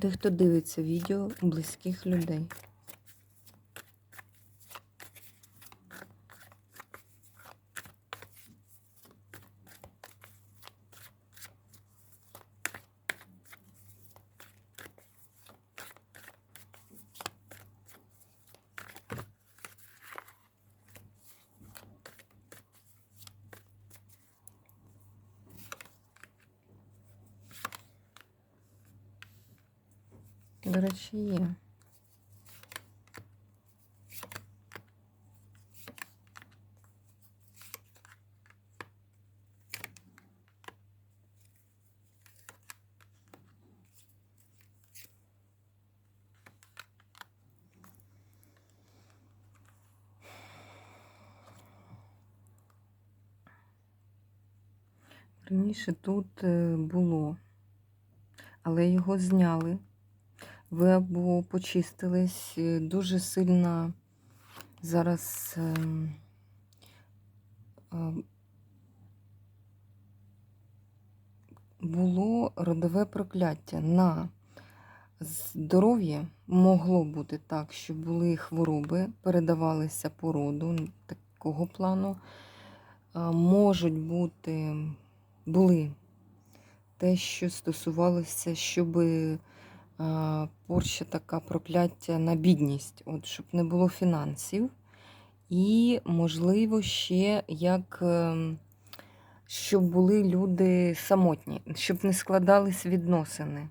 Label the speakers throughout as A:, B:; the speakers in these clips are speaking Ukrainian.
A: Тих, хто дивиться відео близьких людей. До речі, є. Раніше тут е, було, але його зняли ви або почистились е, дуже сильно зараз ем, ем, було родове прокляття на здоров'я. Могло бути так, що були хвороби, передавалися по роду такого плану. Можуть бути, були те, що стосувалося, щоби порща така прокляття на бідність, от, щоб не було фінансів. І, можливо, ще як ем, щоб були люди самотні, щоб не складались відносини.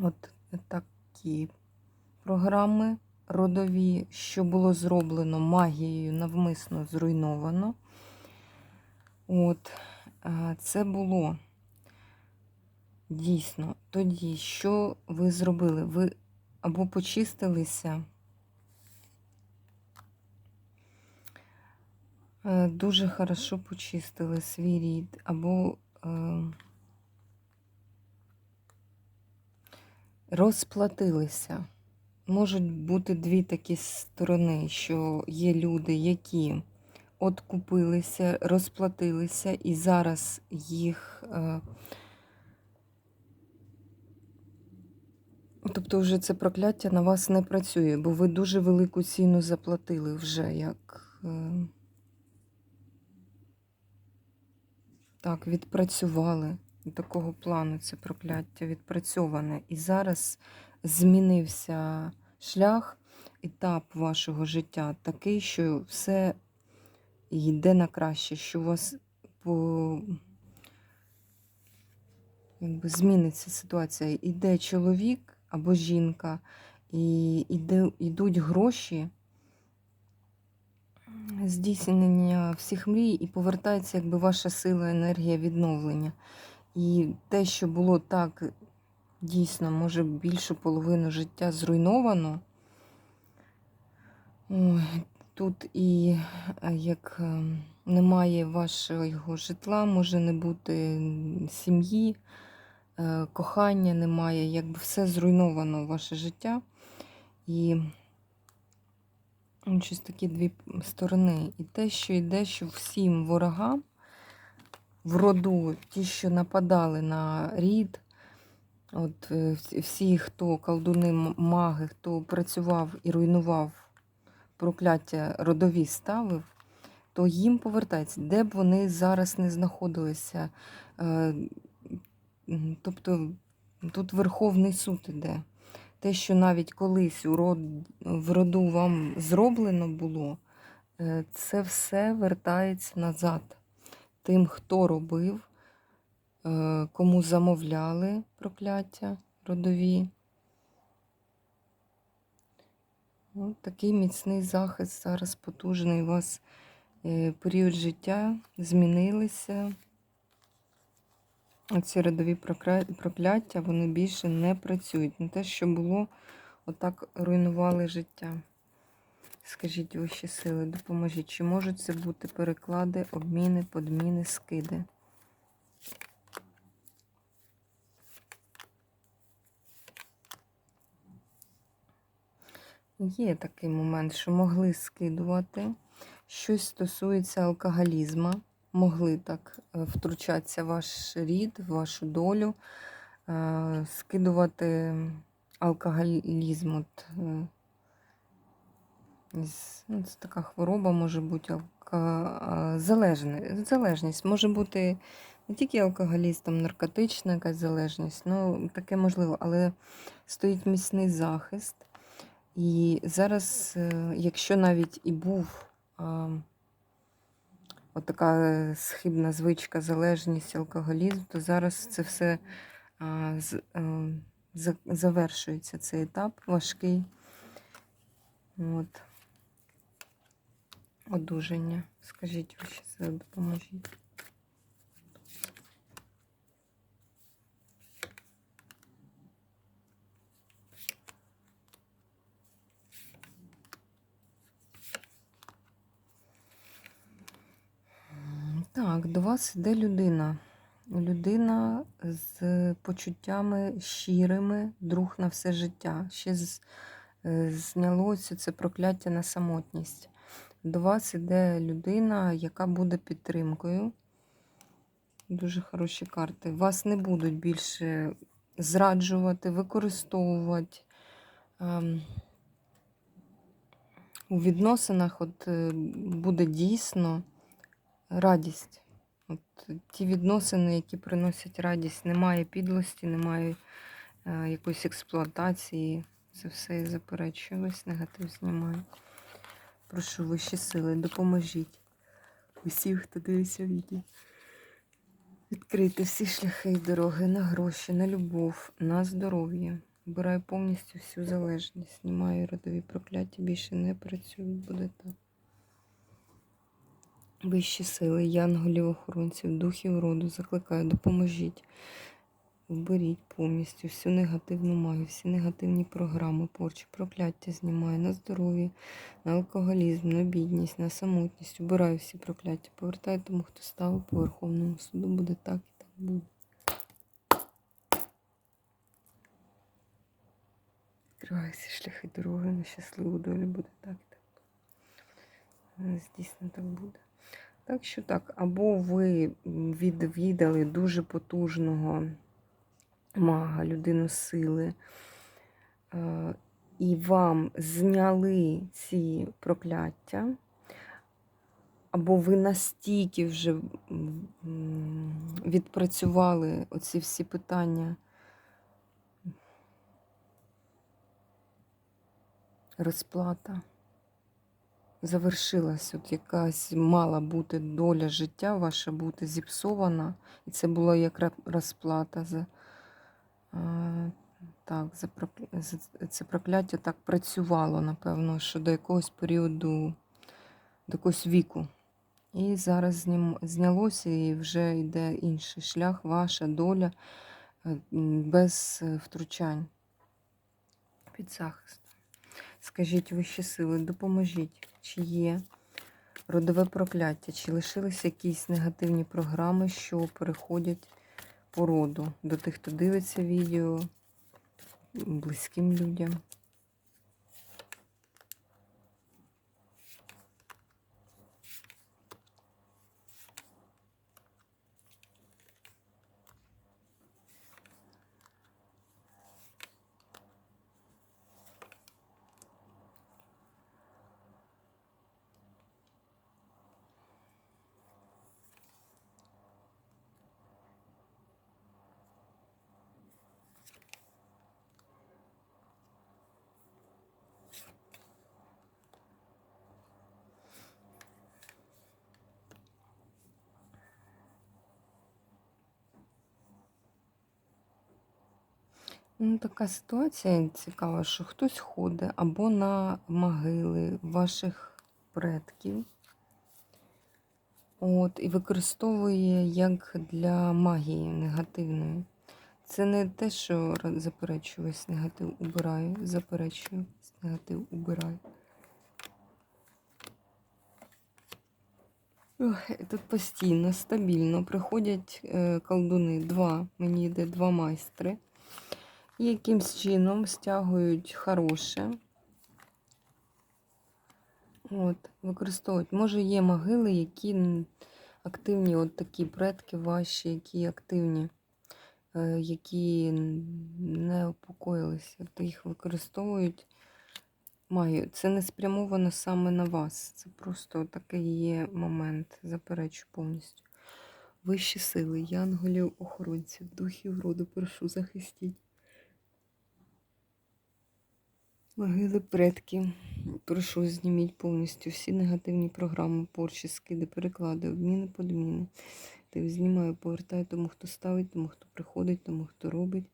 A: От такі програми родові, що було зроблено магією, навмисно зруйновано. От, це було. Дійсно, тоді, що ви зробили? Ви або почистилися, е, дуже хорошо почистили свій рід, або е, розплатилися. Можуть бути дві такі сторони, що є люди, які откупилися, розплатилися, і зараз їх. Тобто, вже це прокляття на вас не працює, бо ви дуже велику ціну заплатили вже як. Е, так, відпрацювали. Такого плану це прокляття відпрацьоване. І зараз змінився шлях, етап вашого життя такий, що все йде на краще, що у вас по якби зміниться ситуація. Іде чоловік або жінка, і йдуть гроші, здійснення всіх мрій, і повертається якби ваша сила, енергія відновлення. І те, що було так дійсно, може, більшу половину життя зруйновано. Тут і як ем, немає вашого житла, може не бути сім'ї. Е, кохання немає, якби все зруйновано ваше життя. І щось такі дві сторони. І те, що йде, що всім ворогам в роду, ті, що нападали на рід, от е, всі, хто колдуни, маги, хто працював і руйнував прокляття родові ставив, то їм повертається, де б вони зараз не знаходилися. Тобто тут Верховний суд іде. Те, що навіть колись у род, в роду вам зроблено було, е, це все вертається назад. Тим, хто робив, е, кому замовляли прокляття родові. Ось такий міцний захист зараз потужний. У вас е, період життя змінилися. Ці родові прокляття, вони більше не працюють. Не те, що було, отак руйнували життя. Скажіть вищі сили, допоможіть. Чи можуть це бути переклади, обміни, подміни, скиди? Є такий момент, що могли скидувати. Щось стосується алкоголізму. Могли так е, втручатися в ваш рід, в вашу долю, е, скидувати алкоголізм. От, е, ну, це така хвороба може бути залежність. залежність. Може бути не тільки алкоголізм, там наркотична якась залежність, ну таке можливо, але стоїть міцний захист. І зараз, якщо навіть і був отака е, схибна звичка, залежність, алкоголізм, то зараз це все е, за- завершується цей етап важкий. От. Одужання. Скажіть, ви ще допоможіть. Так, до вас йде людина. Людина з почуттями щирими, друг на все життя. Ще з, е, знялося це прокляття на самотність. До вас іде людина, яка буде підтримкою. Дуже хороші карти. Вас не будуть більше зраджувати, використовувати. Ем, У відносинах от, е, буде дійсно радість. От, ті відносини, які приносять радість, немає підлості, немає е, якоїсь експлуатації. Це все заперечую. Негатив знімаю. Прошу вищі сили, допоможіть усіх, хто дивиться відео. Відкрити всі шляхи і дороги на гроші, на любов, на здоров'я. Вбираю повністю всю залежність. Знімаю родові прокляття, більше не працюють, буде так. Вищі сили, янголів, охоронців, духів роду, закликаю, допоможіть. Вберіть повністю всю негативну магію, всі негативні програми, порчі, прокляття знімаю на здоров'я, на алкоголізм, на бідність, на самотність. Убираю всі прокляття. Повертаю тому, хто ставив по Верховному суду. Буде так і так буде. Відкриваю шляхи дороги на щасливу долю. Буде так і так. буде. Дійсно так буде. Так що так, або ви відвідали дуже потужного мага, людину сили, е, і вам зняли ці прокляття, або ви настільки вже відпрацювали оці всі питання розплата. Завершилась, от якась мала бути доля життя ваша бути зіпсована, і це була як розплата за, так, за, за це прокляття так працювало, напевно, що до якогось періоду, до якогось віку. І зараз знялося і вже йде інший шлях, ваша доля е, без е, втручань під захист. Скажіть вищі сили, допоможіть, чи є родове прокляття, чи лишилися якісь негативні програми, що переходять по роду? До тих, хто дивиться відео, близьким людям. Ну, така ситуація цікава, що хтось ходить або на могили ваших предків, От, і використовує як для магії негативної. Це не те, що заперечую весь негатив убираю. Заперечую, весь негатив убираю. Ох, тут постійно, стабільно приходять е, колдуни. Два, мені йде два майстри. Якимсь чином стягують хороше. От, використовують. Може, є могили, які активні, от такі предки ваші, які активні, е, які не упокоїлися, то їх використовують магію. Це не спрямовано саме на вас. Це просто такий є момент, заперечу повністю. Вищі сили, янголів, охоронців, духів роду, прошу, захистіть. Могили предків. Прошу, зніміть повністю всі негативні програми, порчі, скиди, переклади, обміни, подміни. Ти знімаю, повертаю тому, хто ставить, тому, хто приходить, тому, хто робить.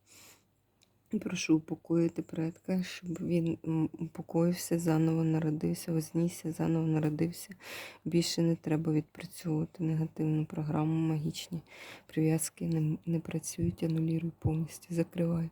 A: І прошу упокоїти предка, щоб він упокоївся, заново народився, вознісся, заново народився. Більше не треба відпрацьовувати негативну програму, магічні прив'язки не, не працюють, анулюю повністю, закриваю.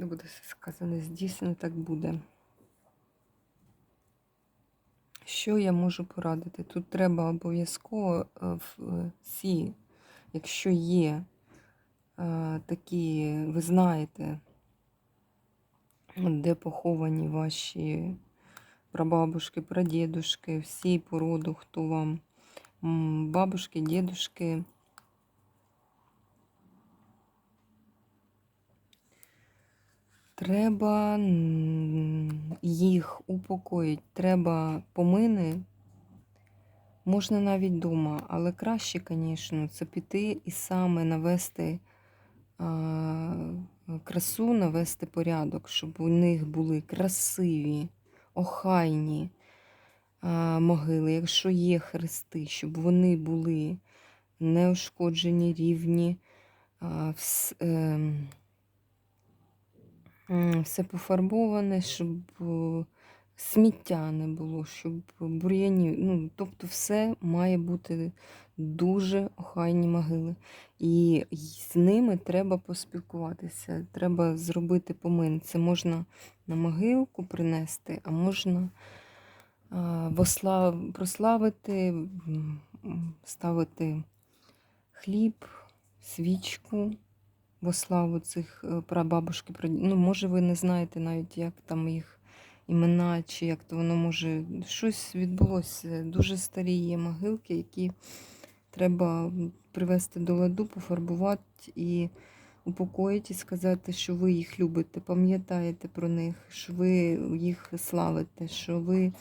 A: Не буде сказане, здійснено так буде. Що я можу порадити? Тут треба обов'язково е, е, всі, якщо є е, такі, ви знаєте, де поховані ваші прабабушки, прадідушки, всі по роду, хто вам, бабушки, дідушки. Треба їх упокоїти, треба помини. Можна навіть вдома, але краще, звісно, це піти і саме навести а, красу, навести порядок, щоб у них були красиві, охайні а, могили, якщо є хрести, щоб вони були неушкоджені, рівні. А, вс- М, Все пофарбоване, щоб е, сміття не було, щоб бур'янів. Ну, тобто все має бути дуже охайні могили. І з ними треба поспілкуватися, треба зробити помин. Це можна на могилку принести, а можна прославити, ставити хліб, свічку во славу цих е, прабабушки. пра- Ну, може, ви не знаєте навіть, як там їх імена, чи як то воно може. Щось відбулося. Дуже старі є могилки, які треба привести до ладу, пофарбувати і упокоїти, і сказати, що ви їх любите, пам'ятаєте про них, що ви їх славите, що ви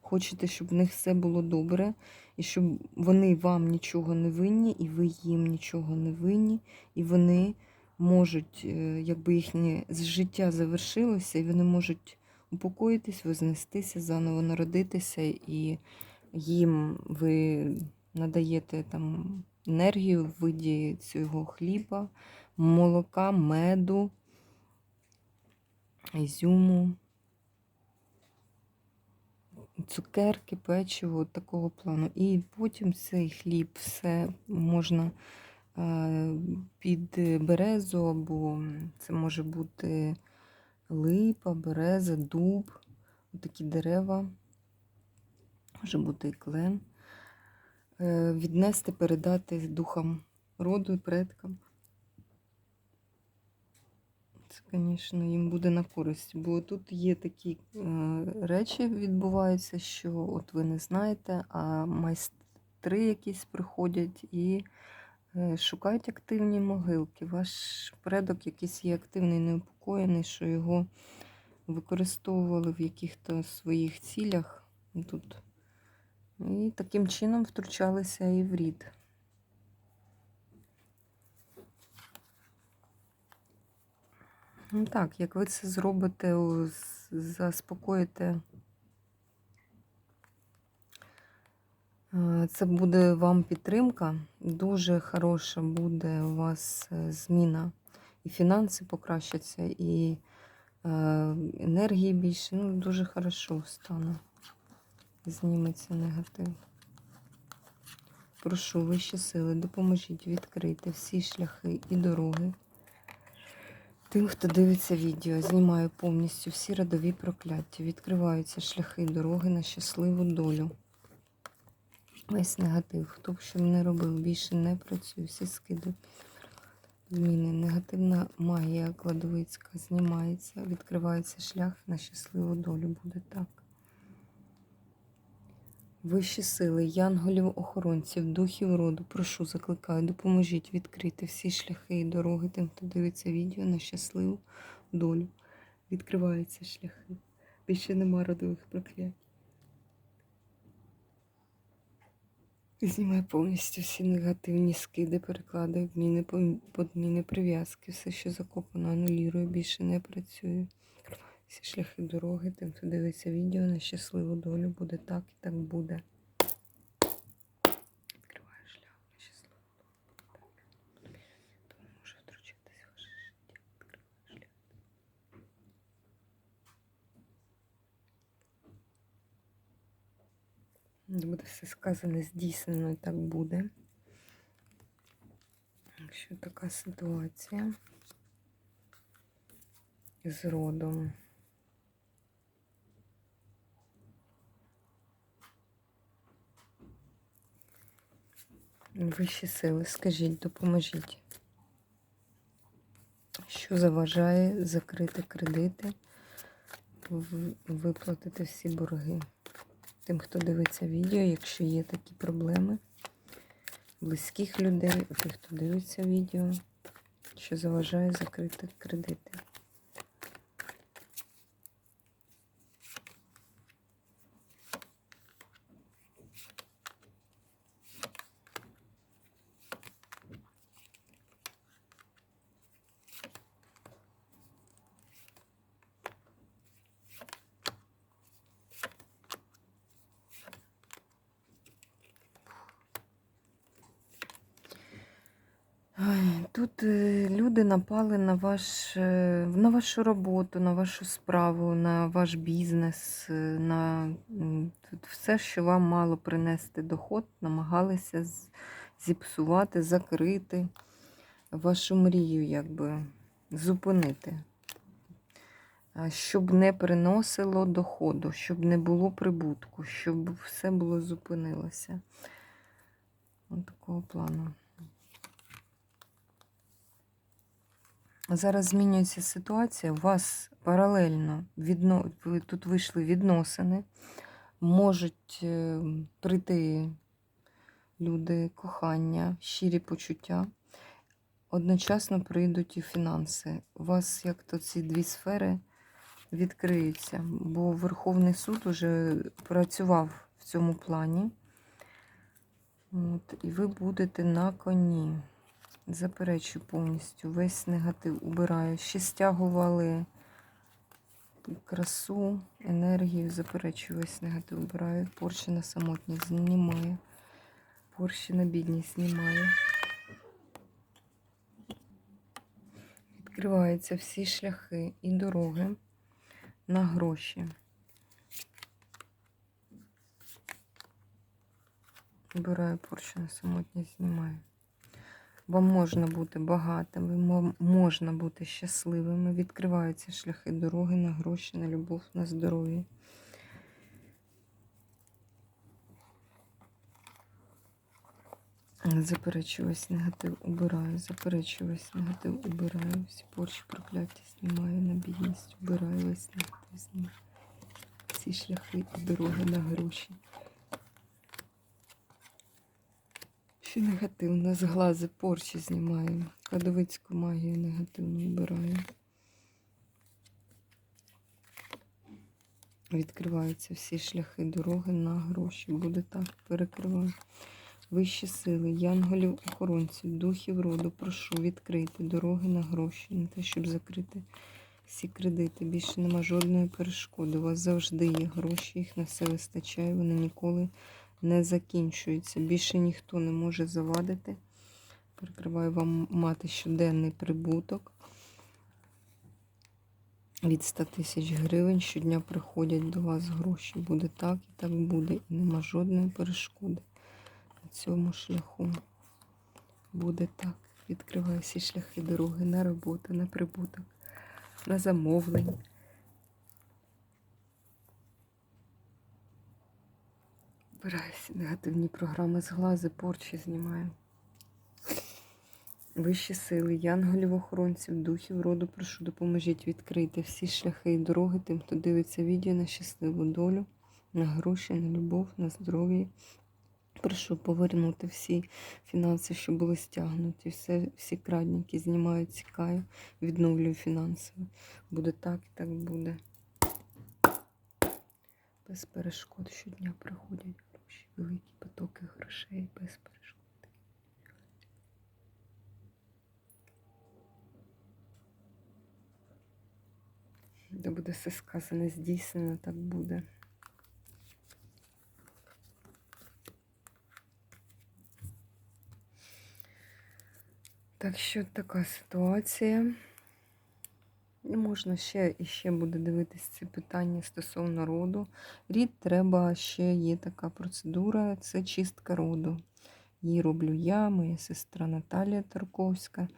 A: хочете, щоб в них все було добре, і щоб вони вам нічого не винні, і ви їм нічого не винні, і вони можуть, е, якби їхнє життя завершилося, і вони можуть упокоїтись, вознестися, заново народитися, і їм ви надаєте там енергію в виді цього хліба, молока, меду, ізюму, цукерки, печиво такого плану. І потім цей хліб все можна під березу, або це може бути липа, береза, дуб, такі дерева, може бути і клен. Е, Віднести, передати духам роду і предкам. Це, звісно, їм буде на користь, бо тут є такі е, речі відбуваються, що от ви не знаєте, а майстри якісь приходять і е, шукають активні могилки. Ваш предок якийсь є активний, неупокоєний, що його використовували в яких-то своїх цілях тут. І таким чином втручалися і в рід. Ну так, як ви це зробите, заспокоїте. Це буде вам підтримка. Дуже хороша буде у вас е, зміна. І фінанси покращаться, і е, енергії більше. Ну, дуже хорошо стане. Зніметься негатив. Прошу вищі сили, допоможіть відкрити всі шляхи і дороги. Тим, хто дивиться відео, знімаю повністю всі родові прокляття. Відкриваються шляхи і дороги на щасливу долю. Весь негатив, хто б що не робив, більше не працює, всі скиди. Зміни. Негативна магія кладовицька знімається, відкривається шлях на щасливу долю. Буде так. Вищі сили, янголів, охоронців, духів роду, прошу, закликаю, допоможіть відкрити всі шляхи і дороги тим, хто дивиться відео на щасливу долю. Відкриваються шляхи. Більше нема родових проклять. Знімаю повністю всі негативні скиди, переклади, обміни, подміни, прив'язки, все, що закопано, анулірує, більше не працює. Всі шляхи дороги, тим, хто дивиться відео на щасливу долю, буде так і так буде. Відкриваю шлях на щасливу долю. Так. Тому може втручатись в ваше життя. Відкриваю шлях. Буде все сказане, здійснено і так буде. Якщо така ситуація з родом. Вищі сили, скажіть, допоможіть. Що заважає закрити кредити, виплатити всі борги? Тим, хто дивиться відео, якщо є такі проблеми, близьких людей, тих, хто дивиться відео, що заважає закрити кредити. Ай, Тут е, люди напали на ваш, е, на вашу роботу, на вашу справу, на ваш бізнес, е, на все, що вам мало принести доход, намагалися зіпсувати, закрити вашу мрію, якби зупинити. Щоб не приносило доходу, щоб не було прибутку, щоб все було зупинилося. Ось такого плану. Зараз змінюється ситуація. У вас паралельно відно... тут вийшли відносини, можуть е, прийти люди, кохання, щирі почуття. Одночасно прийдуть і фінанси. У вас як то ці дві сфери відкриються, бо Верховний суд уже працював в цьому плані. От, і ви будете на коні. Заперечую повністю. Весь негатив убираю. Ще стягували красу, енергію. Заперечую, весь негатив убираю. Порчі на самотність знімаю. Порчі на бідність знімаю. Відкриваються всі шляхи і дороги на гроші. Убираю порчу на самотність, знімаю. Вам можна бути багатими, мо- можна бути щасливими. Відкриваються шляхи дороги на гроші, на любов, на здоров'я. Заперечую весь негатив, убираю, заперечую весь негатив, убираю. Всі порчі прокляття знімаю на бідність, убираю весь негатив, знімаю. Всі шляхи дороги на гроші. Ще негативно, з глази порчі знімаю. Кладовицьку магію негативно вбираю. Відкриваються всі шляхи дороги на гроші. Буде так, перекриваю. Вищі сили, янголів, охоронців, духів роду, прошу відкрити дороги на гроші, на те, щоб закрити всі кредити, більше нема жодної перешкоди. У вас завжди є гроші, їх на все вистачає, вони ніколи не закінчуються. Більше ніхто не може завадити. Перекриваю вам мати щоденний прибуток. Від 100 тисяч гривень щодня приходять до вас гроші. Буде так і так буде. І нема жодної перешкоди на цьому шляху. Буде так. Відкриваю всі шляхи дороги на роботу, на прибуток, на замовлення. Вбираю всі негативні програми з глази, порчі знімаю. Вищі сили, янголів, охоронців, духів роду, прошу, допоможіть відкрити всі шляхи і дороги тим, хто дивиться відео на щасливу долю, на гроші, на любов, на здоров'я. Прошу повернути всі фінанси, що були стягнуті, все, всі крадники знімаю, цікаю, відновлюю фінансово. Буде так і так буде. Без перешкод щодня приходять великі потоки грошей без перешкод. Де буде все сказане, здійснено, так буде. Так що така ситуація. І можна ще і ще буде дивитися ці питання стосовно роду. Рід треба ще є така процедура, це чистка роду. Її роблю я, моя сестра Наталія Тарковська.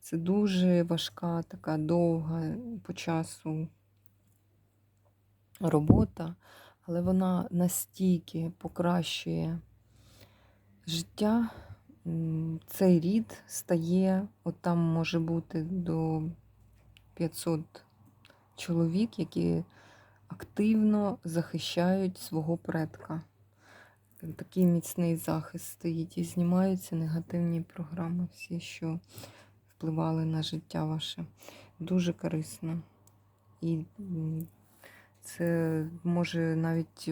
A: Це дуже важка, така довга по часу робота, але вона настільки покращує життя. Цей рід стає, от там може бути до 500 чоловік, які активно захищають свого предка. Такий міцний захист стоїть і знімаються негативні програми, всі, що впливали на життя ваше. Дуже корисно. І це може навіть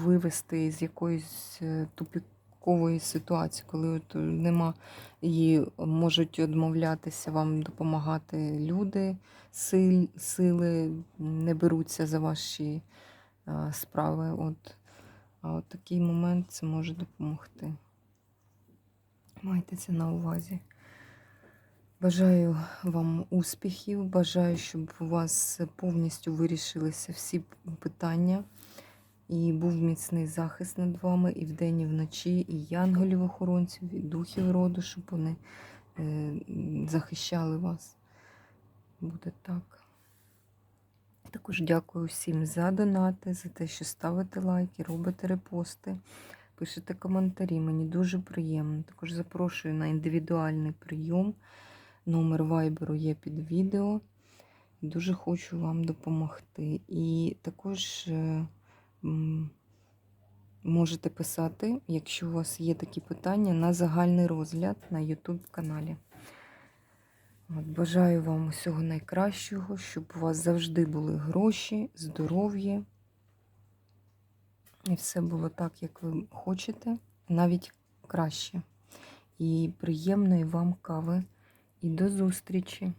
A: вивести з якоїсь е, тупікової ситуації, коли от нема і можуть відмовлятися вам допомагати люди, сил, сили не беруться за ваші справи. От. А от такий момент це може допомогти. Майте це на увазі. Бажаю вам успіхів, бажаю, щоб у вас повністю вирішилися всі питання. І був міцний захист над вами і вдень, і вночі, і янголів-охоронців, і духів роду, щоб вони е, захищали вас. Буде так. Також дякую всім за донати, за те, що ставите лайки, робите репости, пишете коментарі. Мені дуже приємно. Також запрошую на індивідуальний прийом. Номер вайберу є під відео. Дуже хочу вам допомогти. І також е, можете писати, якщо у вас є такі питання, на загальний розгляд на YouTube каналі. Бажаю вам усього найкращого, щоб у вас завжди були гроші, здоров'я. І все було так, як ви хочете, навіть краще. І приємної вам кави. І до зустрічі!